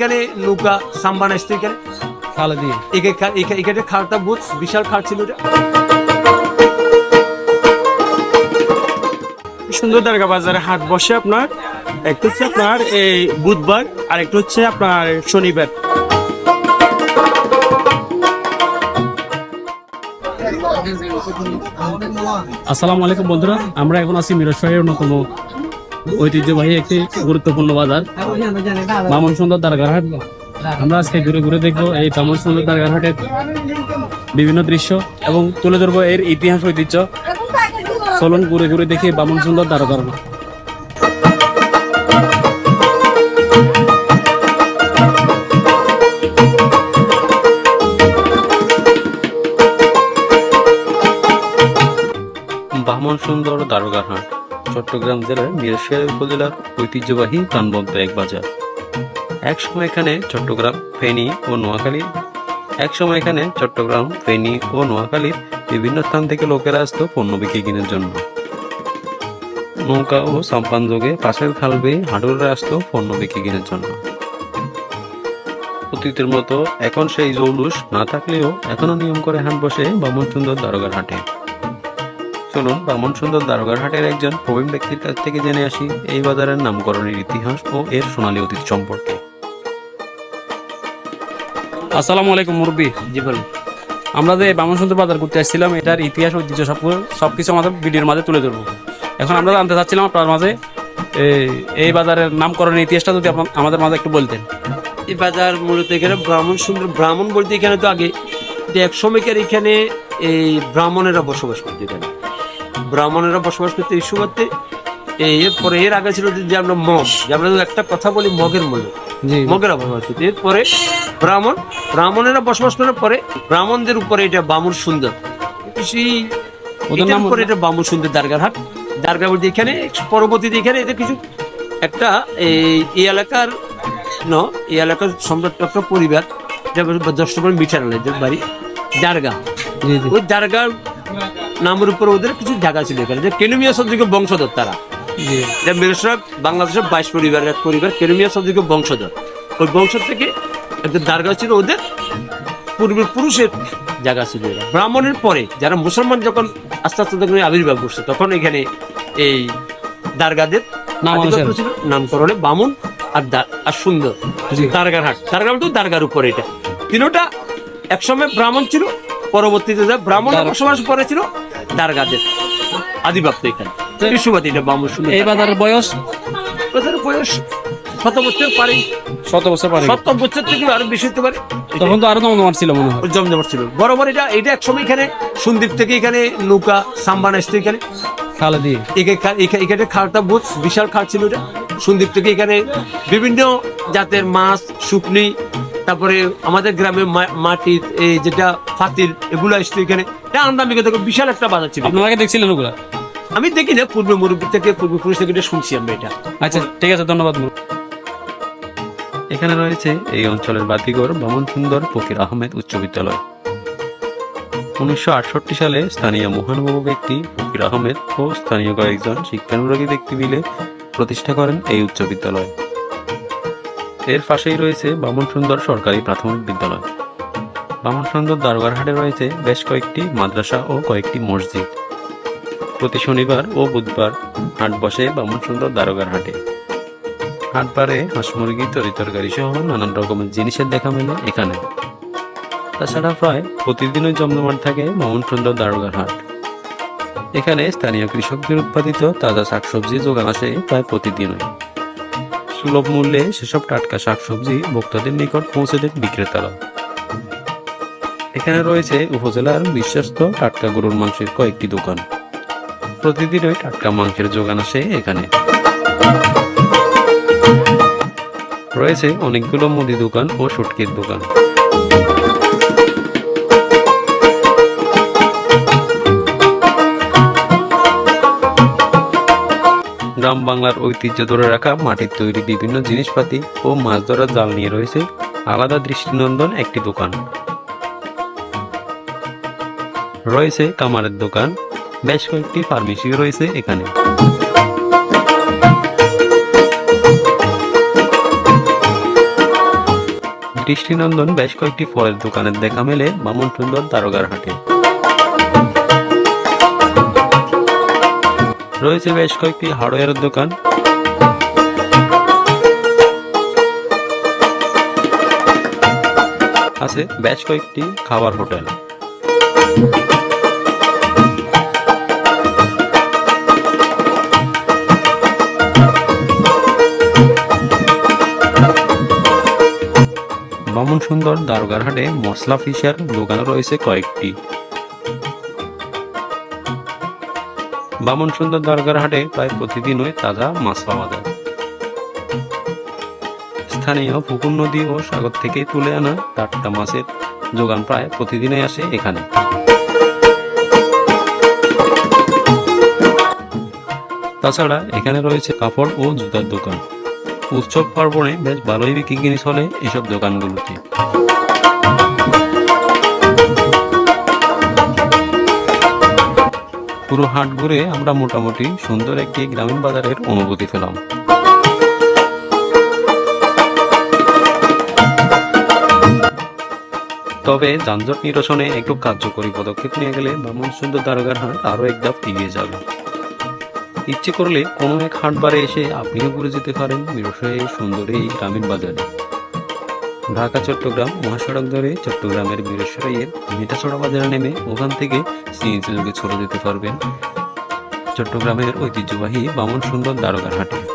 এখানে নৌকা সাম্বান আসতো এখানে? খালে দিয়ে। একে এখানে খালটা বহুত বিশাল খাল ছিল এটা। সুন্দর দরগা বাজারে হাট বসে আপনার। একটা হচ্ছে আপনার এই বুধবার আর একটা হচ্ছে আপনার শনিবার। আসসালামু আলাইকুম বন্ধুরা আমরা এখন আছি মিরসরাইয়ের অন্যতম ঐতিহ্যবাহী একটি গুরুত্বপূর্ণ বাজার। মামন সুন্দর দারগার হাট আমরা আজকে ঘুরে ঘুরে দেখব এই মামন সুন্দর দারগার হাটের বিভিন্ন দৃশ্য এবং তুলে ধরবো এর ইতিহাস ঐতিহ্য। চলুন ঘুরে ঘুরে দেখি বামন সুন্দর দারগার হাট। বামন সুন্দর দারোগারহাট চট্টগ্রাম জেলার মিরসরাই উপজেলার ঐতিহ্যবাহী প্রাণবন্ত এক বাজার। এক সময় এখানে চট্টগ্রাম, ফেনী ও নোয়াখালী এক সময় এখানে চট্টগ্রাম, ফেনী ও নোয়াখালীর বিভিন্ন স্থান থেকে লোকেরা আসতো পণ্য বিক্রি কেনার জন্য। নৌকা ও সাম্পান যোগে পাশের খাল বেয়ে হাডুররা আসতো পণ্য বিক্রি কেনার জন্য। অতীতের মতো এখন সেই জৌলুস না থাকলেও এখনও নিয়ম করে হাট বসে বামন সুন্দর দারোগার হাটে। চলুন বামন সুন্দর দারোগার হাটের একজন প্রবীণ ব্যক্তির কাছ থেকে জেনে আসি এই বাজারের নামকরণের ইতিহাস ও এর সোনালী অতীত সম্পর্কে। আসসালামু আলাইকুম মুরব্বী। জি বলুন। আমরা যে বামন সুন্দর বাজার করতে আসছিলাম এটার ইতিহাস ঐতিহ্য সব সব কিছু আমাদের ভিডিওর মাঝে তুলে ধরবো। এখন আমরা জানতে চাচ্ছিলাম আপনার মাঝে এই- এই বাজারের নামকরণের ইতিহাসটা যদি আমাদের মাঝে একটু বলতেন। এই বাজার মূলত এখানে ব্রাহ্মণ সুন্দর ব্রাহ্মণ বলতে এখানে তো আগে যে এক সময়কার এখানে এই ব্রাহ্মণেরা বসবাস করতো এখানে। ব্রাহ্মণেরা বসবাস করতে এই সময়তে এরপরে এর আগে ছিল যে আমরা মগ। যে আমরা একটা কথা বলি মগের মূল্য মগেরা বসবাস করতো। এরপরে ব্রাহ্মণ ব্রাহ্মণেরা বসবাস করার পরে ব্রাহ্মণদের উপরে এটা বামুর সুন্দর। সেই এটার উপরে এটা বামুর সুন্দর দারগার হাট। দারগা বলতে এখানে পরবর্তীতে এখানে এটা কিছু একটা এই এলাকার ন এই এলাকার সম্রাট একটা পরিবার দশটাবার মিঠার এদের বাড়ি দারগা ওই দারগার নামের উপর ওদের কিছু জায়গা ছিল এখানে। যে কেনুমিয়া শব্দকে বংশধর তারা। যে মিরসরাই বাংলাদেশের বাইশ পরিবারের এক পরিবার কেনুমিয়া শব্দকে বংশধর। ওই বংশ থেকে একটা দারগা ছিল ওদের পূর্বের পুরুষের জায়গা ছিল ব্রাহ্মণের পরে যারা মুসলমান যখন আস্তে আস্তে তখন আবির্ভাব করছে তখন এখানে এই দারগাদের নাম ছিল নামকরণে বামুন আর আর সুন্দর। দারগার হাট। দারগা বলতে দারগার উপরে এটা। তিনোটা একসময় ব্রাহ্মণ ছিল পরবর্তীতে যা ব্রাহ্মণ বসবাস করেছিল দারগাদের আদিবাপ্ত এখানে। এই বাজারের বয়স? বয়স শত বছর পারে। শত বছর পারে। শত বছর থেকে আরও বেশি হতে পারে। তখন তো আরও জমজমাট ছিল মনে হয়। জমজমাট ছিল। বরাবর এটা এটা এক সময় এখানে সন্দ্বীপ থেকে এখানে নৌকা সাম্বান আসতো এখানে। খালে দিয়ে। এখানে খালটা বহুত বিশাল খাল ছিল এটা। সন্দ্বীপ থেকে এখানে বিভিন্ন জাতের মাছ শুকনি তারপরে আমাদের গ্রামে মা- মাটি এই যেটা ফাতিল এগুলো আসতো এখানে। এটা আন্দামিকে দেখো বিশাল একটা বাজার ছিল। আপনারা আগে দেখছিলেন ওগুলা? আমি দেখি না পূর্ব মুরব্বী থেকে পূর্বপুরুষ থেকে এটা শুনছি আমরা এটা। আচ্ছা ঠিক আছে ধন্যবাদ এখানে রয়েছে এই অঞ্চলের বাতিঘর বামন সুন্দর ফকির আহমেদ উচ্চ বিদ্যালয়। উনিশশো আটষট্টি সালে স্থানীয় মহানুভব ব্যক্তি ফকির আহমেদ ও স্থানীয় কয়েকজন শিক্ষানুরাগী ব্যক্তি মিলে প্রতিষ্ঠা করেন এই উচ্চ বিদ্যালয়। এর পাশেই রয়েছে বামন সুন্দর সরকারি প্রাথমিক বিদ্যালয়। বামন সুন্দর দারোগারহাটে রয়েছে বেশ কয়েকটি মাদ্রাসা ও কয়েকটি মসজিদ। প্রতি শনিবার ও বুধবার হাট বসে বামন সুন্দর দারোগার হাটে হাট পারে হাঁস মুরগি, তরি তরকারি সহ নানান রকমের জিনিসের দেখা মেলে এখানে। তাছাড়া প্রায় প্রতিদিনই জমজমাট থাকে বামন সুন্দর দারোগার হাট এখানে স্থানীয় কৃষকদের উৎপাদিত তাজা শাকসবজি যোগান আসে প্রায় প্রতিদিনই। সুলভ মূল্যে সেসব টাটকা শাকসবজি ভোক্তাদের নিকট পৌঁছে দেন বিক্রেতারা। এখানে রয়েছে উপজেলার বিশ্বস্ত টাটকা গরুর মাংসের কয়েকটি দোকান। প্রতিদিনই টাটকা মাংসের যোগান আসে এখানে। রয়েছে অনেকগুলো মুদি দোকান ও সুটকির দোকান। গ্রাম বাংলার ঐতিহ্য ধরে রাখা মাটির তৈরি বিভিন্ন জিনিসপাতি ও মাছ ধরার জাল নিয়ে রয়েছে আলাদা দৃষ্টিনন্দন একটি দোকান। রয়েছে কামারের দোকান। বেশ কয়েকটি ফার্মেসি রয়েছে এখানে। দৃষ্টিনন্দন বেশ কয়েকটি ফলের দোকানের দেখা মেলে বামন সুন্দর দারোগার হাটে। রয়েছে বেশ কয়েকটি হার্ডওয়্যারের দোকান। আছে বেশ কয়েকটি খাবার হোটেল। বামন সুন্দর দারোগার হাটে মশলা ফিশার দোকান রয়েছে কয়েকটি। বামন সুন্দর দারোগার হাটে প্রায় প্রতিদিনই তাজা মাছ পাওয়া যায়। স্থানীয় পুকুর, নদী ও সাগর থেকে তুলে আনা টাটকা মাছের যোগান প্রায় প্রতিদিনই আসে এখানে। তাছাড়া এখানে রয়েছে কাপড় ও জুতার দোকান। উৎসব পার্বণে বেশ ভালোই বিক্রি কিনি চলে এসব দোকানগুলোতে। পুরো হাট ঘুরে আমরা মোটামুটি সুন্দর একটি গ্রামীণ বাজারের অনুভূতি পেলাম। তবে যানজট নিরসনে একটু কার্যকরী পদক্ষেপ নিয়ে গেলে বামন সুন্দর দারোগার হাট আরও এক ধাপ এগিয়ে যাবে। ইচ্ছে করলে কোনো এক হাটবারে এসে আপনিও ঘুরে যেতে পারেন ব্যবসায়ী সুন্দর এই গ্রামীণ বাজারে। ঢাকা, চট্টগ্রাম, মহাসড়ক ধরে চট্টগ্রামের বীরসরাইয়ের মিঠাছড়া বাজারে নেমে ওখান থেকে সিএনজি লোকে ছড়ে যেতে পারবেন। চট্টগ্রামের ঐতিহ্যবাহী বামন সুন্দর দ্বারকার হাটে।